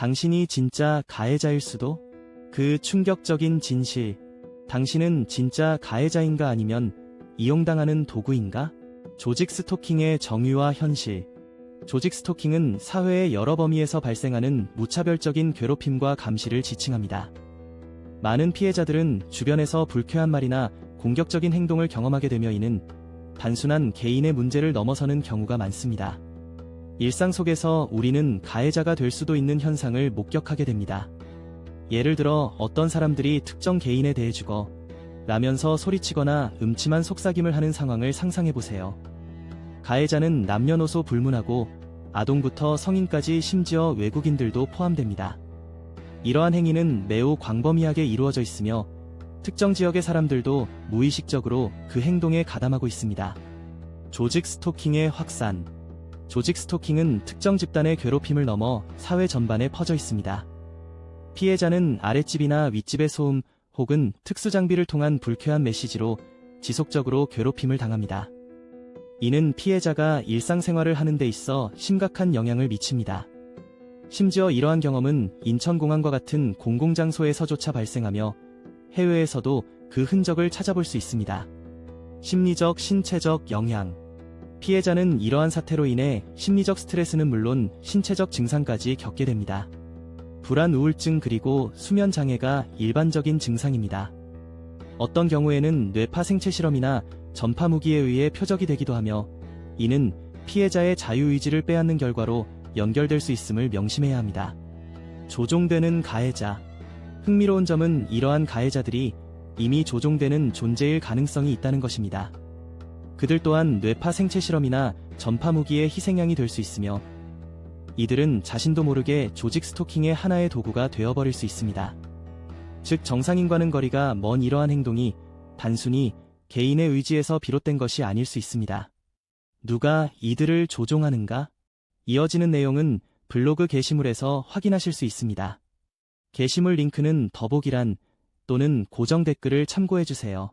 당신이 진짜 가해자일 수도? 그 충격적인 진실. 당신은 진짜 가해자인가 아니면 이용당하는 도구인가? 조직 스토킹의 정의와 현실. 조직 스토킹은 사회의 여러 범위에서 발생하는 무차별적인 괴롭힘과 감시를 지칭합니다. 많은 피해자들은 주변에서 불쾌한 말이나 공격적인 행동을 경험하게 되며 이는 단순한 개인의 문제를 넘어서는 경우가 많습니다. 일상 속에서 우리는 가해자가 될 수도 있는 현상을 목격하게 됩니다. 예를 들어 어떤 사람들이 특정 개인에 대해 죽어 라면서 소리치거나 음침한 속삭임을 하는 상황을 상상해 보세요. 가해자는 남녀노소 불문하고 아동부터 성인까지 심지어 외국인들도 포함됩니다. 이러한 행위는 매우 광범위하게 이루어져 있으며 특정 지역의 사람들도 무의식적으로 그 행동에 가담하고 있습니다. 조직 스토킹의 확산. 조직 스토킹은 특정 집단의 괴롭힘을 넘어 사회 전반에 퍼져 있습니다. 피해자는 아랫집이나 윗집의 소음 혹은 특수 장비를 통한 불쾌한 메시지로 지속적으로 괴롭힘을 당합니다. 이는 피해자가 일상생활을 하는 데 있어 심각한 영향을 미칩니다. 심지어 이러한 경험은 인천공항과 같은 공공장소에서조차 발생하며 해외에서도 그 흔적을 찾아볼 수 있습니다. 심리적, 신체적 영향. 피해자는 이러한 사태로 인해 심리적 스트레스는 물론 신체적 증상까지 겪게 됩니다. 불안 우울증 그리고 수면 장애가 일반적인 증상입니다. 어떤 경우에는 뇌파 생체 실험이나 전파 무기에 의해 표적이 되기도 하며 이는 피해자의 자유의지를 빼앗는 결과로 연결될 수 있음을 명심해야 합니다. 조종되는 가해자. 흥미로운 점은 이러한 가해자들이 이미 조종되는 존재일 가능성이 있다는 것입니다. 그들 또한 뇌파 생체 실험이나 전파 무기의 희생양이 될 수 있으며 이들은 자신도 모르게 조직 스토킹의 하나의 도구가 되어버릴 수 있습니다. 즉 정상인과는 거리가 먼 이러한 행동이 단순히 개인의 의지에서 비롯된 것이 아닐 수 있습니다. 누가 이들을 조종하는가? 이어지는 내용은 블로그 게시물에서 확인하실 수 있습니다. 게시물 링크는 더보기란 또는 고정 댓글을 참고해주세요.